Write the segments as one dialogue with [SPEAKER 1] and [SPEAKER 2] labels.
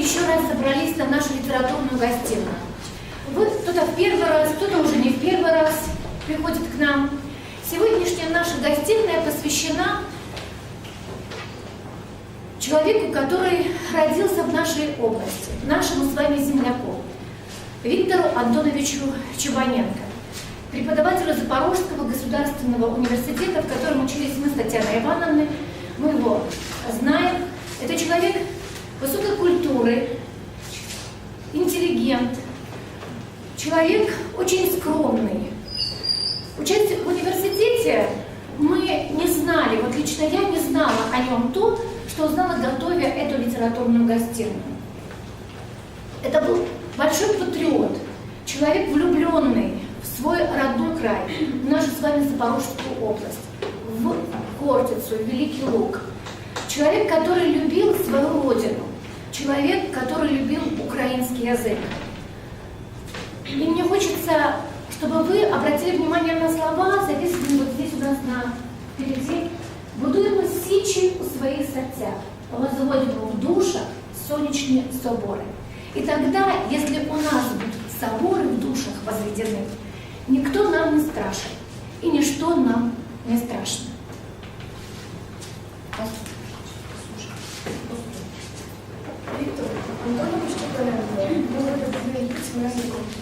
[SPEAKER 1] еще раз собрались на нашу литературную гостиную. Вот кто-то в первый раз, кто-то уже не в первый раз приходит к нам. Сегодняшняя наша гостиная посвящена человеку, который родился в нашей области, нашему с вами земляку, Виктору Антоновичу Чубаненко, преподавателю Запорожского государственного университета, в котором учились мы с Татьяной Ивановной. Мы его знаем. Это человек высокой культуры, интеллигент, человек очень скромный. Участие в университете мы не знали, вот лично я не знала о нем то, что узнала, готовя эту литературную гостиную. Это был большой патриот, человек влюбленный в свой родной край, в нашу с вами Запорожскую область, в Хортицу, в Великий Луг. Человек, который любил свою родину, человек, который любил украинский язык. И мне хочется, чтобы вы обратили внимание на слова, записанные вот здесь у нас на впереди. Будуємо січі у своих сердцах, возводимо в душах солнечные соборы. И тогда, если у нас будут соборы в душах возведены, никто нам не страшен, и ничто нам не страшно.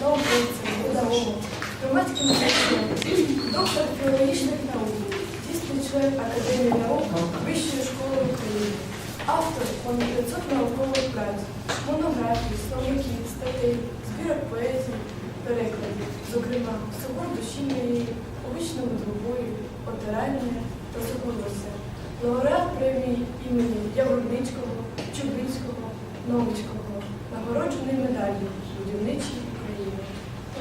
[SPEAKER 2] Науковцем, педагогом, громадським діячем, доктор філологічних наук, дійсний член Академії наук Вищої школи України, автор понад 500 наукових праць, монографій, словників, статей, збірок поезії, перекладів, зокрема, собор душі моєї, у вічному двобої, отирання та сухолосся, лауреат премії імені Яворницького, Чубинського, Новицького, нагороджений медаллю будівничій України.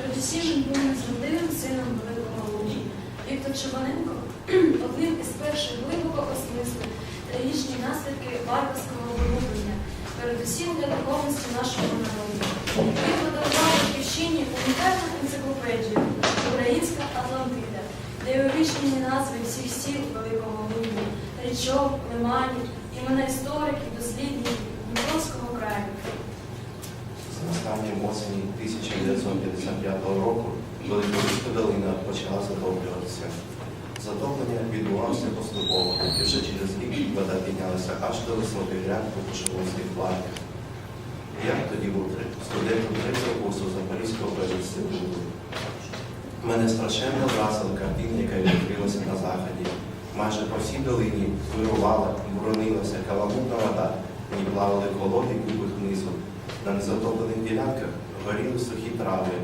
[SPEAKER 3] Він був незрадивим сином великого лугу. Віктор Чабаненко одним із перших глибоко осмислив трагічні наслідки варварського вигублення, передусім для духовності нашого народу. Він подарував батьківщині унікальну енциклопедію Українська Атлантида, де увічнені назви всіх сіл Великого Лугу, річок, лиманів, імена істориків, дослідників Дніпровського краю.
[SPEAKER 4] З осені 1955 року Великорізька долина почала затоплюватися. Затоплення відбувалося поступово, і вже через рік вода піднялася аж до висоти по Шилонських платах. Я тоді був студентом третього курсу Запорізького пединституту. Мене страшенно вразила картина, яка відкрилася на заході. Майже по всій долині вирувала, боронилася каламутна вода, і плавали колоди купи внизу. На незатоплених ділянках горіли сухі трави,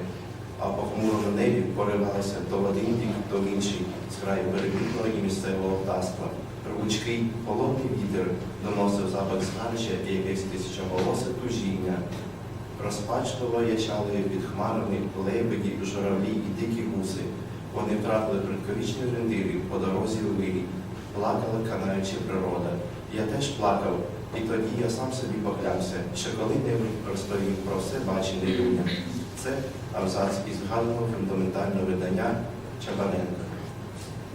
[SPEAKER 4] а по хмурому небі поривалися то в один бік, то в інший, з краю перебітного і місцевого птаства. Рвучкий, холодний вітер доносив запах згарища і якесь тисячоголосе тужіння. Розпачливо ячали під хмарами лебеді, журавлі і дикі гуси. Вони втратили предковічні орієнтири по дорозі у вирі. Плакала канаюча природа. Я теж плакав, і тоді я сам собі поклявся, що коли-небудь розповім про все бачене людям. Це абзац із гарного фундаментального видання Чабаненка.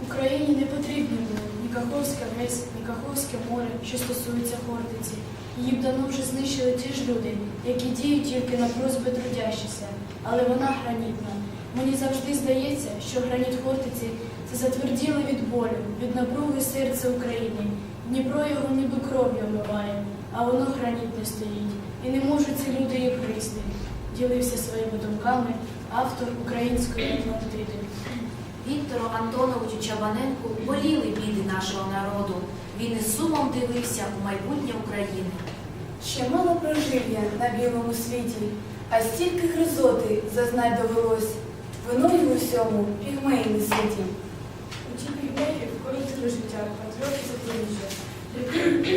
[SPEAKER 2] Україні не потрібні були ні Каховська ГЕС, ні Каховське море, що стосується Хортиці. Її б давно вже знищили ті ж люди, які діють тільки на просьби трудящихся, але вона гранітна. Мені завжди здається, що граніт Хортиці це затверділе від болю, від напруги серце України. Дніпро його ніби кров'ю омиває, а воно гранітне стоїть. І не можуть ці люди їх гризти. Ділився своїми думками автор української Атлантиди.
[SPEAKER 5] Віктору Антоновичу Чабаненку боліли біди нашого народу. Він із сумом дивився у майбутнє України.
[SPEAKER 6] Ще мало прожив я на білому світі, а стільки гризоти зазнать довелось. Виною в усьому пігмеї не світі.
[SPEAKER 2] У ті пігмеї вкоротили життя, патріоти Запоріжжя.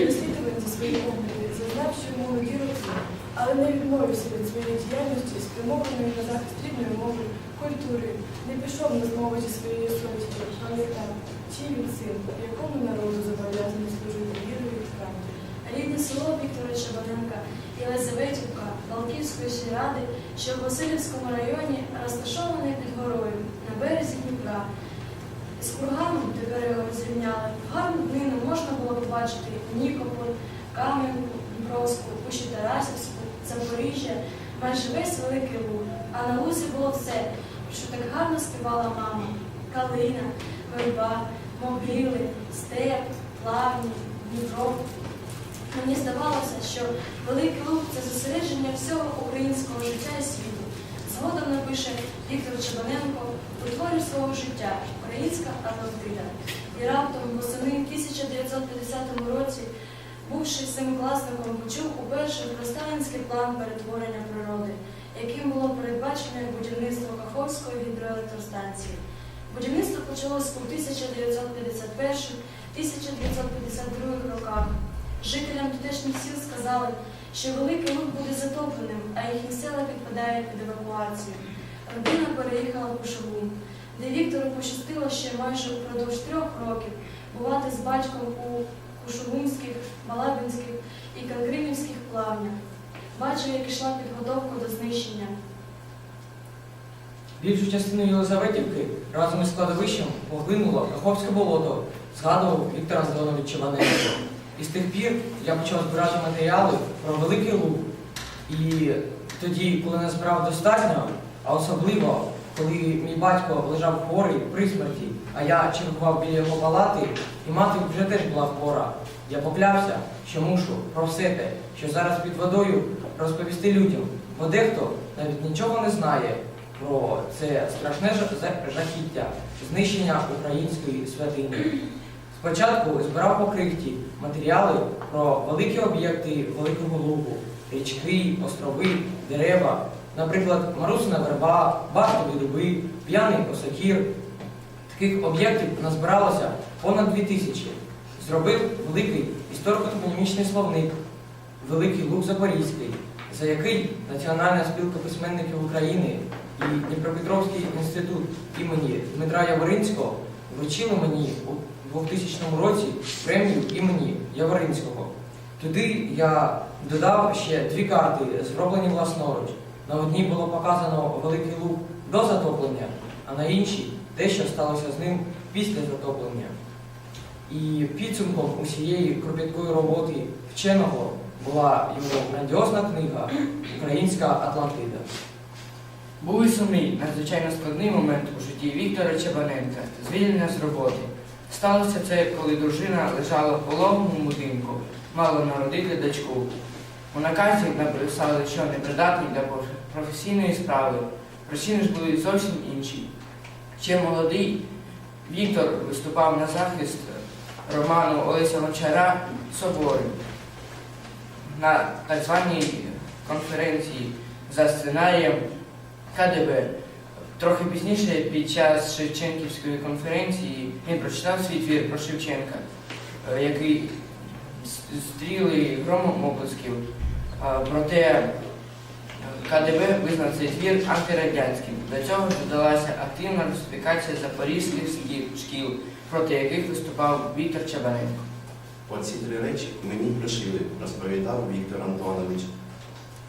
[SPEAKER 2] Розслідуванці свої огляди, зазнавши молоді роки, але не відмовився від своєї діяльності, спрямованої на захист рідної мови, культури, не пішов на змови зі своєю совістю, пам'ятав, чий він син, якому народу зобов'язаний служити вірою і правдою.
[SPEAKER 3] Рідне село Віктора Чабаненка Єлизаветівка Балківської сільради, що в Васильівському районі розташоване під горою на березі Дніпра. З курганом, тепер його розрівняли, в гарну днину можна було побачити Нікополь, Кам'янку, Дніпровську, Пущі Тарасівську, Запоріжжя майже весь великий луг, а на лузі було все, що так гарно співала мама. Калина, верба, могили, степ, плавні, Дніпро. Мені здавалося, що Великий Луг це зосередження всього українського життя і світу. Згодом напише Віктор Чебаненко у творі свого життя Українська Атлантида. І раптом восени 1950 році, бувши семикласником, почув уперше про сталінський план перетворення природи, яким було передбачене будівництво Каховської гідроелектростанції. Будівництво почалось у 1951-1952 роках. Жителям тутешніх сіл сказали, що Великий Луг буде затопленим, а їхні села підпадають під евакуацію. Родина переїхала в Кушову, де Віктору пощастило ще майже впродовж трьох років бувати з батьком у Кушовумських, Балабинських і Кангримівських плавнях. Бачив, як ішла підготовка до знищення.
[SPEAKER 7] Більшу частину Єлизаветівки разом із складовищем поглинуло Каховське болото, згадував Віктор Антонович Чеваненко. І з тих пір я почав збирати матеріали про Великий Луг. І тоді, коли не збирав достатньо, а особливо, коли мій батько лежав хворий при смерті, а я чергував біля його палати, і мати вже теж була хвора. Я поклявся, що мушу про все те, що зараз під водою, розповісти людям, бо дехто навіть нічого не знає про це страшне жахіття знищення української святині. Спочатку збирав по крихті матеріали про великі об'єкти Великого Лугу, річки, острови, дерева, наприклад, Марусина верба, Бартові дуби, п'яний осокір. Таких об'єктів назбиралося понад дві тисячі. Зробив великий історико-топонімічний словник Великий Луг Запорізький, за який Національна спілка письменників України і Дніпропетровський інститут імені Дмитра Яворинського вручили мені 2000 році премію імені Яворинського. Туди я додав ще дві карти, зроблені власноруч. На одній було показано Великий Луг до затоплення, а на іншій те, що сталося з ним після затоплення. І підсумком усієї кропіткої роботи вченого була його грандіозна книга Українська Атлантида.
[SPEAKER 8] Був і сумний, надзвичайно складний момент у житті Віктора Чебаненка, звільнення з роботи. Сталося це, коли дружина лежала в пологовому будинку, мала народити дочку. У наказі написали, що непридатний для професійної справи. Причини ж були зовсім інші. Ще молодий Віктор виступав на захист роману Олеся Гончара Собори на так званій конференції за сценарієм КДБ. Трохи пізніше, під час Шевченківської конференції, він прочитав свій твір про Шевченка, е, який стріли громом оплесків. Е, Проте е, КДБ визнав цей твір антирадянським. До цього додалася активна русифікація запорізьких шкіл, проти яких виступав Віктор Чабаненко.
[SPEAKER 4] Оці три речі мені пришили, розповідав Віктор Антонович.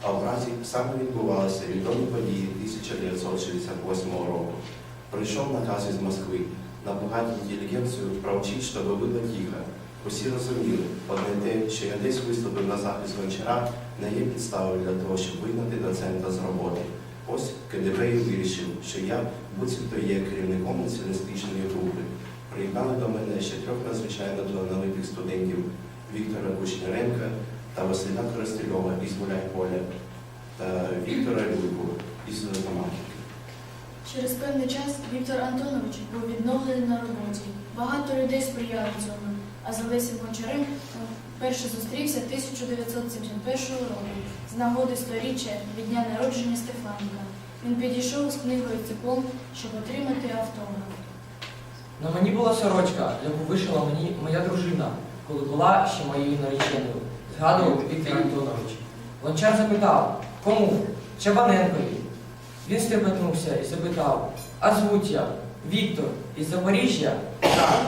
[SPEAKER 4] А в разі саме відбувалися відомі події 1968 року. Прийшов наказ із Москви напугати інтелігенцію провчить, щоб було тихо. Усі розуміли, одне те, що я десь виступив на захист гончара, не є підставою для того, щоб вигнати доцента з роботи. Ось КДБ і вирішив, що я буцімто є керівником націоналістичної групи. Приєднали до мене ще трьох надзвичайно талановитих студентів Віктора Кушняренка та Василя Коростельова із Гуляйполя та Віктора Люйку із Томаківки.
[SPEAKER 2] Через певний час Віктор Антонович був відновлений на роботі. Багато людей сприяли цьому, а з Олесем Гончарем перше зустрівся 1971 року з нагоди сторіччя від дня народження Стефаника. Він підійшов з книгою циклом, щоб отримати автограф.
[SPEAKER 7] На мені була сорочка, яку вишила мені моя дружина, коли була ще моєю нареченою, згадував Віктор Антонович. Гончар запитав, кому? Чабаненкові. Він стрепетнувся і запитав, а звуть я? Віктор із Запоріжжя? Так.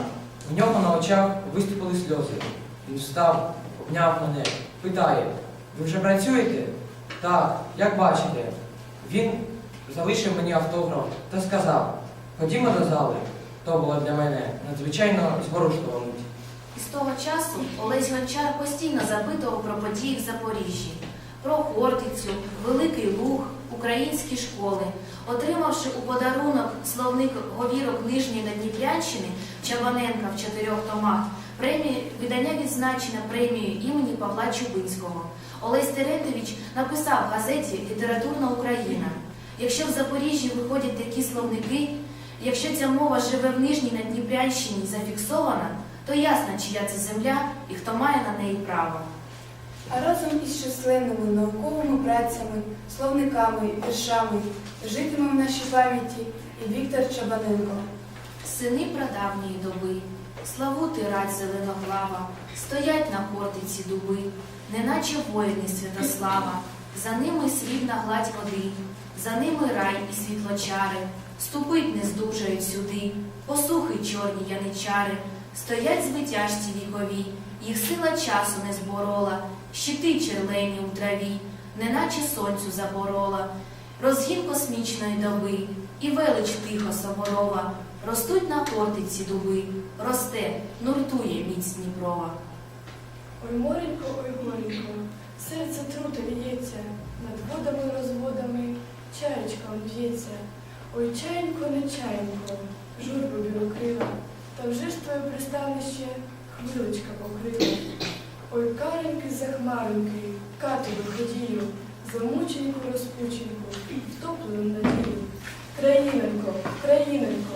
[SPEAKER 7] В нього на очах виступили сльози. Він встав, обняв мене, питає, ви вже працюєте? Так, як бачите. Він залишив мені автограф та сказав, ходімо до зали. То була для мене надзвичайно зворушлива мить.
[SPEAKER 5] Того часу Олесь Гончар постійно запитував про події в Запоріжжі. про Хортицю, Великий Луг, українські школи. Отримавши у подарунок словник говірок Нижньої Надніпрянщини Чабаненка в чотирьох томах, премії, видання відзначено премією імені Павла Чубинського. Олесь Терентович написав в газеті Літературна Україна. Якщо в Запоріжжі виходять такі словники, якщо ця мова живе в Нижній Надніпрянщині зафіксована, то ясно, чия це земля і хто має на неї право.
[SPEAKER 6] А разом із численними науковими працями, словниками, віршами житиме в нашій пам'яті і Віктор Чабаненко.
[SPEAKER 5] Сини прадавньої доби, славути рать зеленоглава, стоять на хортиці дуби, неначе воїни Святослава, за ними срібна гладь води, за ними рай і світлочари, ступить не здужають сюди, посухи чорні яничари, стоять звитяжці вікові, їх сила часу не зборола, щити черлені у траві, неначе сонцю заборола, розгін космічної доби, і велич тихо соборова, ростуть на хортиці дуби, росте, нуртує міць Дніпрова.
[SPEAKER 2] Ой, моренько, ой, горенько, серце трута ліється, над водами розводами чаєчка он б'ється. Ой, чаєнько, не чаєнько, журбу білокрила, та вже ж твоє пристанище хвилочка покрила. Ой, кареньки захмареньки, кату виходію, замученьку розпученьку, втоплену надію. Країненько, країненько,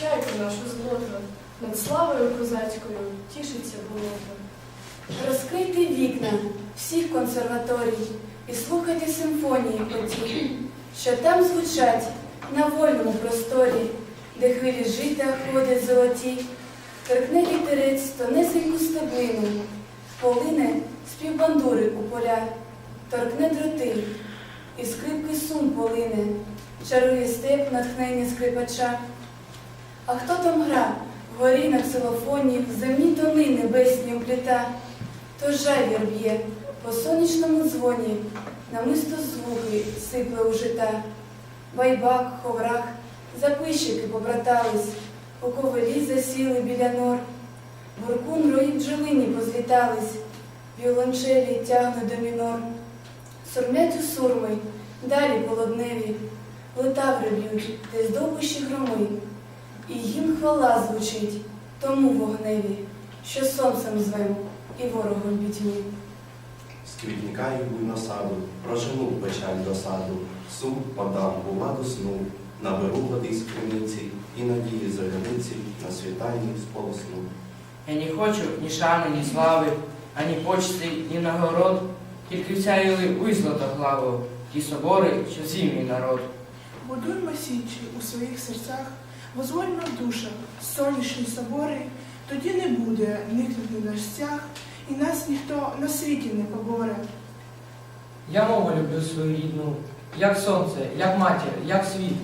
[SPEAKER 2] чайку нашу злоту, над славою козацькою тішиться болото.
[SPEAKER 6] Розкрийте вікна всіх консерваторій і слухайте симфонії оті, що там звучать на вольному просторі, де хвилі життя ходять золоті, торкне вітерець тонесеньку стеблину, полине співбандури у поля, торкне дроти, і скрипки сум полине, чарує степ натхнення скрипача. А хто там гра? Вгорі на ксилофоні, в земні тони небесні опліта, то жайвір б'є по сонячному дзвоні, намисто звуки сипле у жита. Байбак, ховрах, запищики побратались, у ковелі засіли біля нор. Буркун рої бджолині позлітались, віолончелі тягнуть до мінор. Сурмять у сурми, далі полодневі, летаври б'ють, десь довбищі громи. І їм хвала звучить тому вогневі, що сонцем звем і ворогом пітьмі.
[SPEAKER 4] З квітника і буйно саду, прожену печаль до саду, сум подам у ладу сну, наберу води з криниці і надії загляниці на світанні сполосну.
[SPEAKER 8] Я не хочу ні шани, ні слави, ані почти, ні нагород, тільки всяяли визлото главу, ті собори, що зів мій народ.
[SPEAKER 9] Будуймо січі у своїх серцях, возвольно в душах, сонячні собори, тоді не буде никнути наш стяг, і нас ніхто на світі не поборе.
[SPEAKER 7] Я мову люблю свою рідну, як сонце, як матір, як світ,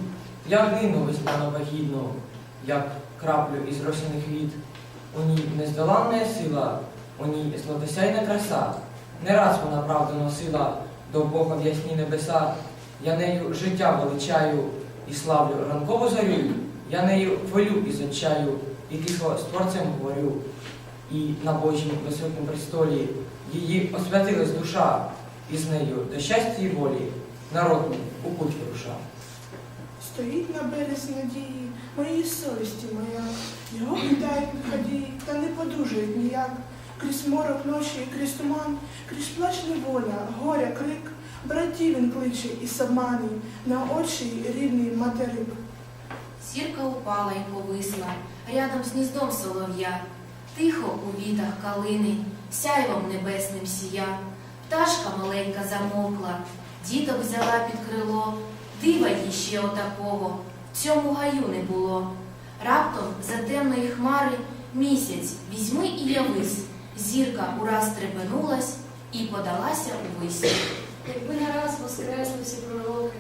[SPEAKER 7] як гину весняну вагітну, як краплю із росяних віт. У ній нездоланна сила, у ній злотосяйна краса. Не раз вона правду носила до Бога в ясні небеса. Я нею життя величаю і славлю ранкову зарю. Я нею хвилю і зачаю, і тихо з творцем говорю. І на Божім високім престолі її освятилась душа, і з нею до щастя і волі народ у путь вирушав.
[SPEAKER 9] Стоїть на березі надії, моєї совісті моя, його питають на ході, та не подужають ніяк. Крізь морок ночі, крізь туман, крізь плач неволя, горя, крик, братів він кличе і самані, на очі рідний материк.
[SPEAKER 5] Сірка упала й повисла, рядом з гніздом солов'я. Тихо у вітах калини, сяйвом небесним сія. Пташка маленька замовкла, діток взяла під крило. Дива їй ще отакого, в цьому гаю не було. Раптом за темної хмари місяць візьми і явись. Зірка ураз трепенулась і подалася увись.
[SPEAKER 10] Якби не раз воскресли всі пророки,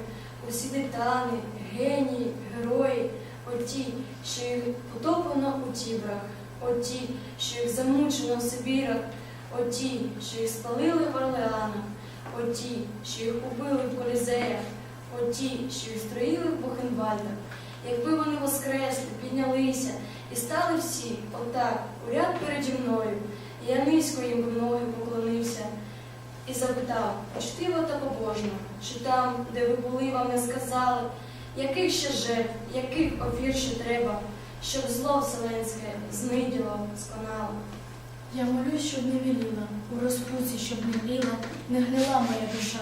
[SPEAKER 10] усі титани, генії, герої, оті, що їх потоплено у тібрах, оті, що їх замучено в Сибірах, оті, що їх спалили в Орлеанах, оті, що їх убили в Колізеях, оті, що їх строїли в Бухенвальдах. Якби вони воскресли, піднялися і стали всі отак, у ряд переді мною, я низько їм би ноги поклонився. і запитав, учтиво та побожно, чи там, де ви були, вам не сказали, яких ще жертв, яких офір ще треба, щоб зло вселенське зниділо, сконало.
[SPEAKER 2] Я молюсь, щоб не віліла, у розпуці, щоб не мліла, не гнила моя душа.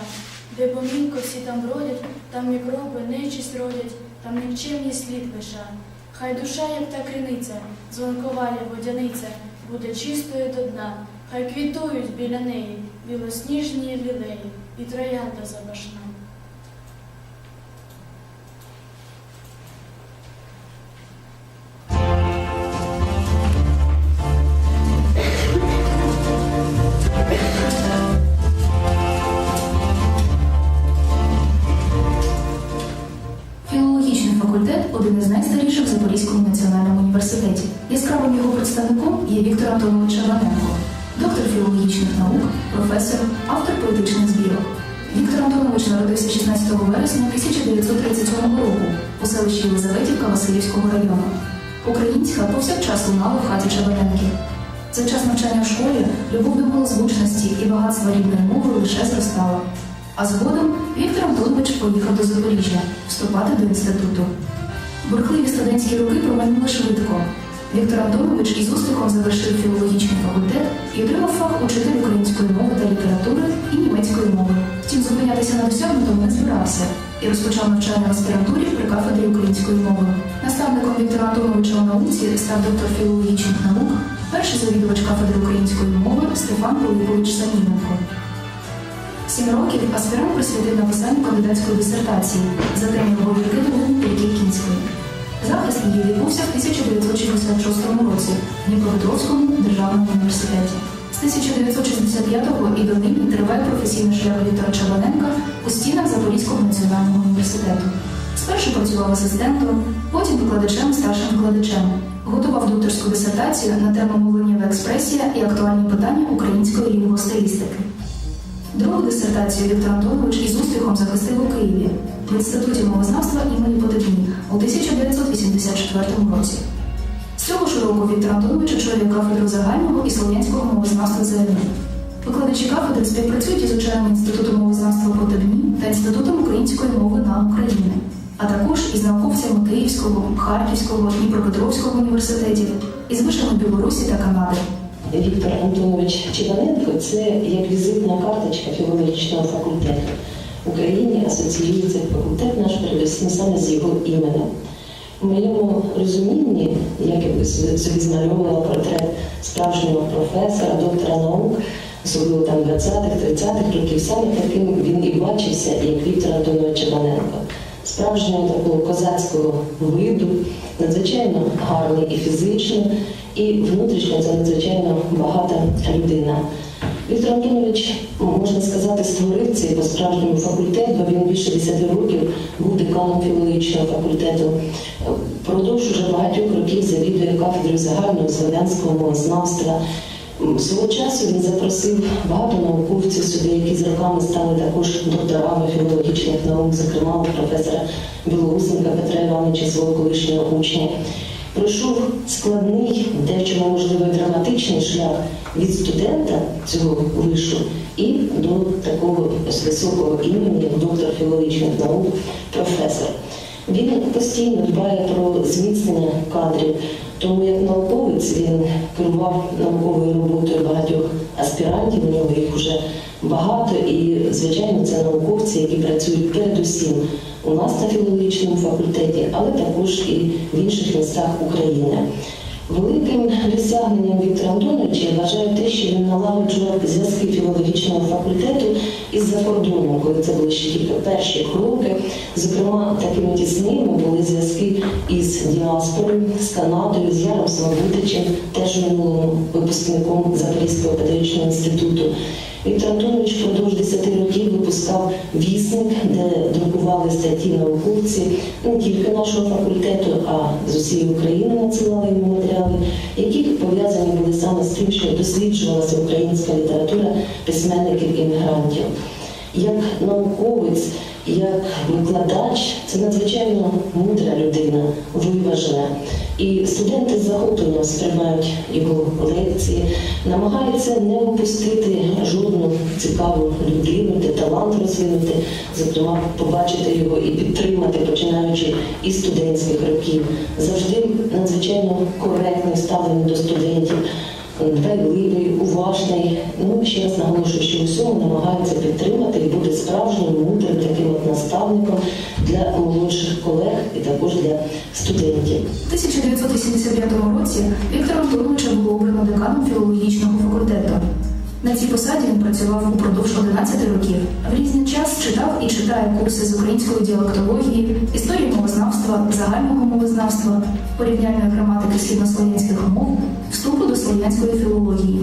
[SPEAKER 2] Де помінко всі там бродять, там мікроби, нечість родять, там нікчемний слід лиша. Хай душа, як та криниця, дзвонкова водяниця, буде чистою до дна. Хай квітують біля неї білосніжні лілеї і троянда запашна.
[SPEAKER 11] Антонович Шабаненко, доктор філологічних наук, професор, автор поетичних збірок. Віктор Антонович народився 16 вересня 1937 року у селищі Єлизаветівка Васильівського району. Українська повсякчас лунала в хаті Чабаненків. За час навчання в школі любов до малозвучності і багатства рідної мови лише зростала. А згодом Віктор Антонович поїхав до Запоріжжя вступати до інституту. Бурхливі студентські роки проминули швидко. Віктор Антонович із успіхом завершив філологічний факультет і отримав фах учитель української мови та літератури і німецької мови. Втім, зупинятися на досягнутому не збирався і розпочав навчання в аспірантурі при кафедрі української мови. Наставником Віктора Антоновича у науці став доктор філологічних наук, перший завідувач кафедри української мови Стефан Пилипович Саміненко. Сім років аспірант присвятив написанню кандидатської дисертації за темою Говірки Пірки Кінської. Захист її відбувся в 1966 році в Дніпропетровському державному університеті. З 1965-го і до нині триває професійний шлях Віктора Чабаненка у стінах Запорізького національного університету. Спершу працював асистентом, потім викладачем, старшим викладачем. Готував докторську дисертацію на тему мовленнєва експресія і актуальні питання української лінгвостилістики. Другу дисертацію Віктор Антонович із успіхом захистив у Києві в Інституті мовознавства імені Потебні у 1984 році. Цього ж року Віктор Антонович очолює кафедру загального і слов'янського мовознавства ЗНУ. Викладачі кафедри співпрацюють із ученими Інститутом мовознавства Потебні та Інститутом української мови на Україні, а також із науковцями Київського, Харківського, Дніпропетровського університетів, із вишами Білорусі та Канади.
[SPEAKER 12] Віктор Антонович Чебаненко це як візитна карточка філологічного факультету. В Україні асоціюється факультет наш передусім саме з його іменем. У моєму розумінні, як я би собі змальовувала портрет справжнього професора, доктора наук, особливо там 20-х, 30-х років, саме таким він і бачився, як Віктор Антонович Чебаненко. Справжнього такого козацького виду, надзвичайно гарний і фізично, і внутрішньо це надзвичайно багата людина. Віктор Антонович, можна сказати, створив цей по-справжньому факультет, бо він більше 10 років був деканом філологічного факультету. Продовж уже багатьох років завідує кафедрою загального славянського мовознавства. Свого часу він запросив багато науковців сюди, які з роками стали також докторами філологічних наук, зокрема професора Білоусенка Петра Івановича, свого колишнього учня. Пройшов складний, дечому можливо драматичний шлях від студента цього вишу і до такого високого імені, як доктор філологічних наук, професор. Він постійно дбає про зміцнення кадрів, тому як науковець він керував науковою роботою багатьох аспірантів, у нього їх вже багато, і, звичайно, це науковці, які працюють передусім у нас на філологічному факультеті, але також і в інших містах України. Великим досягненням Віктора Антоновича я вважаю те, що він налагоджував зв'язки філологічного факультету із-за кордоном, коли це були ще тільки перші кроки. Зокрема, такими тісними були зв'язки із діаспорою, з Канадою, з Яром Славутичем, теж минулим випускником Запорізького педагогічного інституту. Віктор Антонович впродовж 10 років випускав вісник, де друкували статті науковці не тільки нашого факультету, а з усієї України надсилали йому матеріали, які пов'язані були саме з тим, що досліджувалася українська література письменників іммігрантів. Як науковець, як викладач, це надзвичайно мудра людина, виважена. І студенти захоплено сприймають його лекції, намагаються не упустити жодну цікаву людину, де талант розвинути, зокрема, побачити його і підтримати, починаючи із студентських років. Завжди надзвичайно коректне ставлення до студентів, дбайливий, уважний. Ну, ще раз наголошую, що усьому намагається підтримати і бути справжнім мудрим таким от наставником для молодших колег і також для студентів.
[SPEAKER 11] У 1979 році Віктором Антоновича було обрано деканом філологічного факультету. На цій посаді він працював упродовж 11 років. В різний час читав і читає курси з української діалектології, історії мовознавства, загального мовознавства, порівняльної граматики східнослов'янських мов, вступу до слов'янської філології.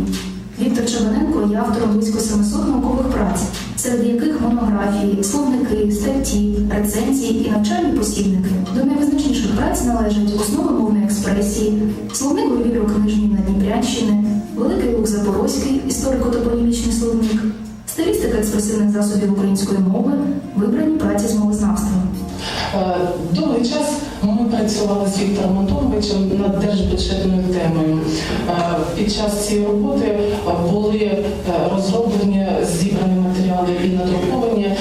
[SPEAKER 11] Віктор Чабаненко є автором близько 700 наукових праць, серед яких монографії, словники, статті, рецензії і навчальні посібники. До найвизначніших праць належать основи мовної експресії, словник говірок Нижньої Надніпрянщини, Великий Лук Запорозький, історико-топонімічний словник, стилістика експресивних засобів української мови, вибрані праці з мовознавства.
[SPEAKER 13] Е, Довгий час ми працювали з Віктором Антоновичем над держбюджетною темою. Е, Під час цієї роботи е, були розроблені зібрані матеріали і надруковані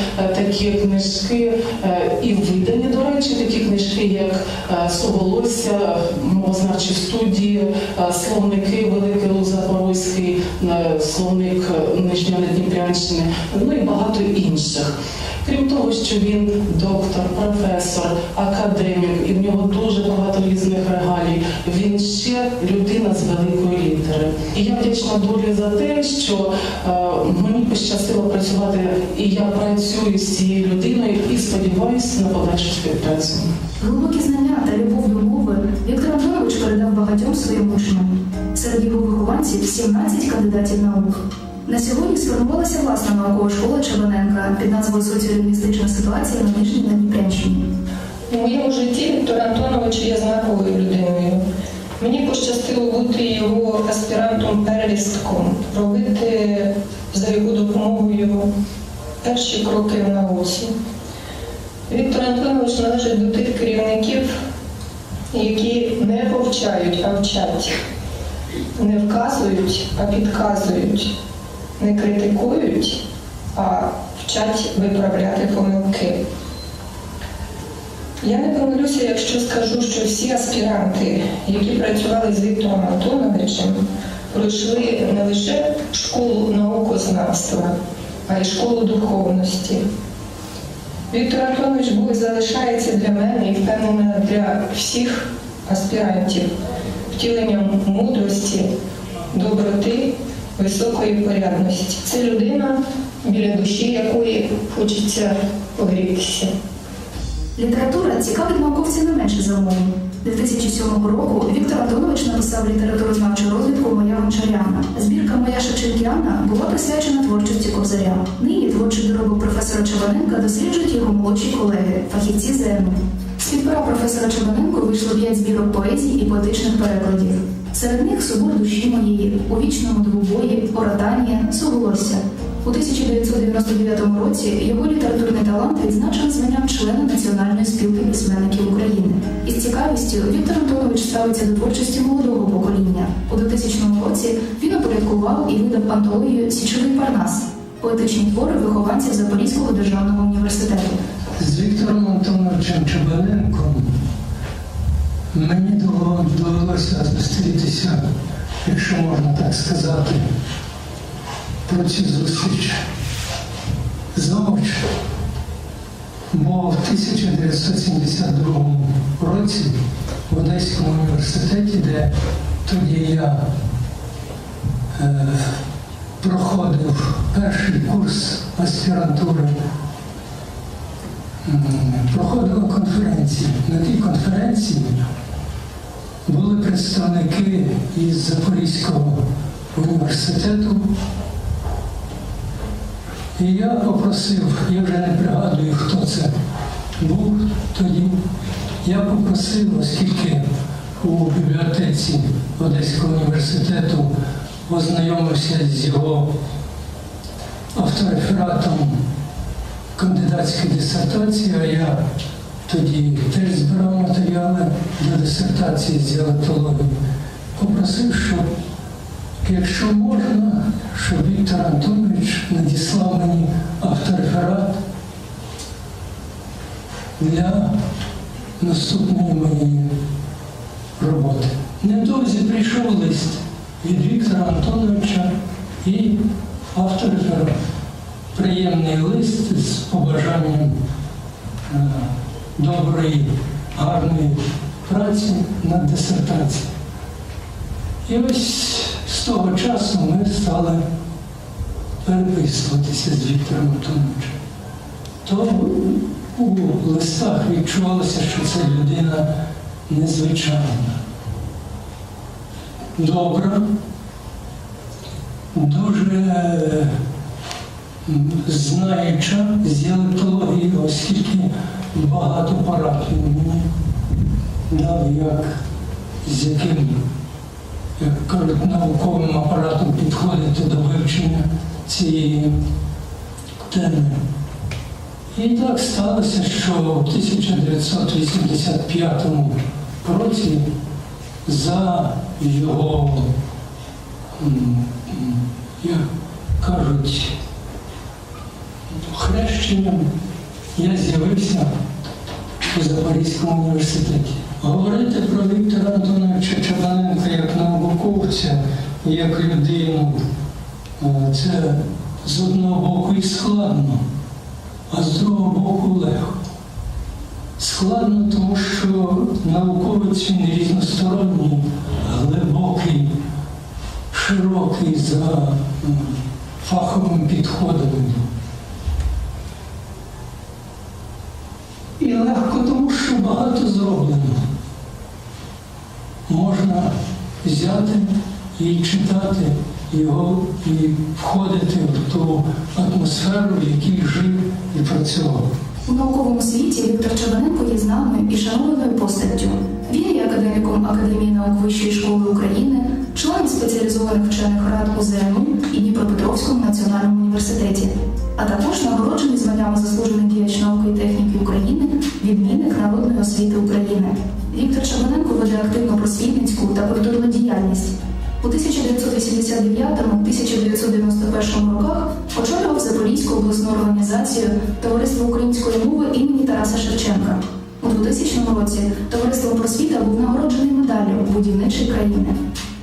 [SPEAKER 13] такі книжки, е, і видані, до речі, такі книжки, як Суголосся, мовознавчі студії, е, словники Великий Лук Запорозький, е, словник Нижньої Дніпрянщини, ну і багато інших. Крім того, що він доктор, професор, академік, і в нього дуже багато різних регалій. Він ще людина з великої літери. І я вдячна долі за те, що е, мені пощастило працювати, і я працюю з цією людиною і сподіваюся на подальшу співпрацю.
[SPEAKER 11] Глибокі знання та любов до мови Віктор Антонович передав багатьом своїм учням. Серед його вихованців 17 кандидатів наук. На сьогодні сформувалася власна наукова школа Чабаненка під назвою Соціолінгвістична ситуація на Нижній Надніпрянщині.
[SPEAKER 14] У моєму житті Віктор Антонович є знаковою людиною. Мені пощастило бути його аспірантом-перелістком, робити за його допомогою перші кроки в науці. Віктор Антонович належить до тих керівників, які не повчають, а вчать, не вказують, а підказують, не критикують, а вчать виправляти помилки. Я не помилюся, якщо скажу, що всі аспіранти, які працювали з Віктором Антоновичем, пройшли не лише школу наукознавства, а й школу духовності. Віктор Антонович був залишається для мене і впевнена для всіх аспірантів втіленням мудрості, доброти, високої порядності. Це людина, біля душі якої хочеться погрітися.
[SPEAKER 11] Література цікавить науковців не менше за мову. 2007 року Віктор Антонович написав літературознавчу розвідку Моя гончаряна. Збірка Моя Шевченкіана була присвячена творчості Кобзаря. Нині творчий доробок професора Чабаненка досліджують його молодші колеги, фахівці ЗЕНу. З-під пера професора Чабаненко вийшло п'ять збірок поезії і поетичних перекладів. Серед них Собор душі моєї, у вічному двобої, Оратанія, Суголосся. У 1999 році його літературний талант відзначений званням члена Національної спілки письменників України. Із цікавістю Віктор Антонович ставиться до творчості молодого покоління. У 2000 році він опорядкував і видав антологію Січовий Парнас, поетичні твори вихованців Запорізького державного університету.
[SPEAKER 15] З Віктором Антоновичем Чабаненком мені довелося зустрітися, якщо можна так сказати, про цю зустріч заочно. Бо в 1972 році в Одеському університеті, де тоді я е, проходив перший курс аспірантури проходила конференція. На тій конференції були представники із Запорізького університету. І я попросив, я вже не пригадую, хто це був тоді. Я попросив, оскільки у бібліотеці Одеського університету ознайомився з його авторефератом кандидатської дисертації, а я тоді теж збирав матеріали для дисертації з діалектології, попросив, щоб, якщо можна, щоб Віктор Антонович надіслав мені автореферат для наступної моєї роботи. Невдовзі прийшов лист від Віктора Антоновича і автореферат. Приємний лист з побажанням е, доброї, гарної праці над дисертацією. І ось з того часу ми стали переписуватися з Віктором Антоновичем. То у листах відчувалося, що це людина незвичайна, добра, дуже знаюча з діалектології, оскільки багато він мені дав, як з яким, як кажуть, науковим апаратом підходити до вивчення цієї теми. І так сталося, що в 1985 році за його, як кажуть, хрещенням я з'явився у Запорізькому університеті. Говорити про Віктора Антоновича Чабаненка як науковця, як людину, е, це з одного боку і складно, а з другого боку легко. Складно, тому що науковець він різносторонній, глибокий, широкий за м, фаховим підходом. І легко, тому що багато зроблено. Можна взяти і читати його і входити в ту атмосферу, в якій жив і працював.
[SPEAKER 11] У науковому світі Віктор Чабаненко є знаною і шанованою постаттю. Він є академіком Академії наук Вищої школи України, членом спеціалізованих вчених рад УЗНУ і Дніпропетровському національному університеті, а також нагороджений званнями заслужений діяч науки і техніки України, відмінник народної освіти України. Віктор Чабаненко веде активну просвітницьку та культурну діяльність. У 1989-1991 роках очолював Запорізьку обласну організацію Товариство української мови імені Тараса Шевченка. У 2000 році Товариство просвіта був нагороджений медаллю будівничої країни.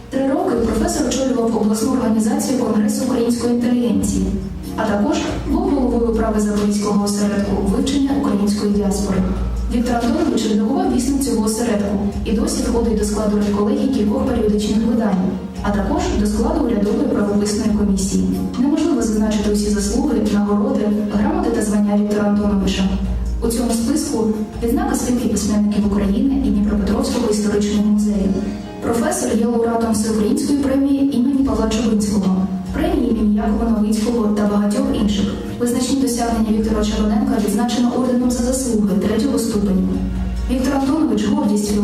[SPEAKER 11] Три роки професор очолював обласну організацію Конгресу української інтелігенції, а також був головою прави Запорізького осередку вивчення української діаспори. Віктор Антонович редагував вісник цього осередку і досі входить до складу редколегії кількох періодичних видань, а також до складу урядової правописної комісії. Неможливо зазначити усі заслуги, нагороди, грамоти та звання Віктора Антоновича. У цьому списку відзнака спілки письменників України і Дніпропетровського історичного музею. Професор є лауреатом Всеукраїнської премії імені Павла Чубинського, премії імені Якова Новицького та багатьох інших. Визначні досягнення Віктора Червоненка відзначено орденом за заслуги третього ступеню. Віктор Антонович гордість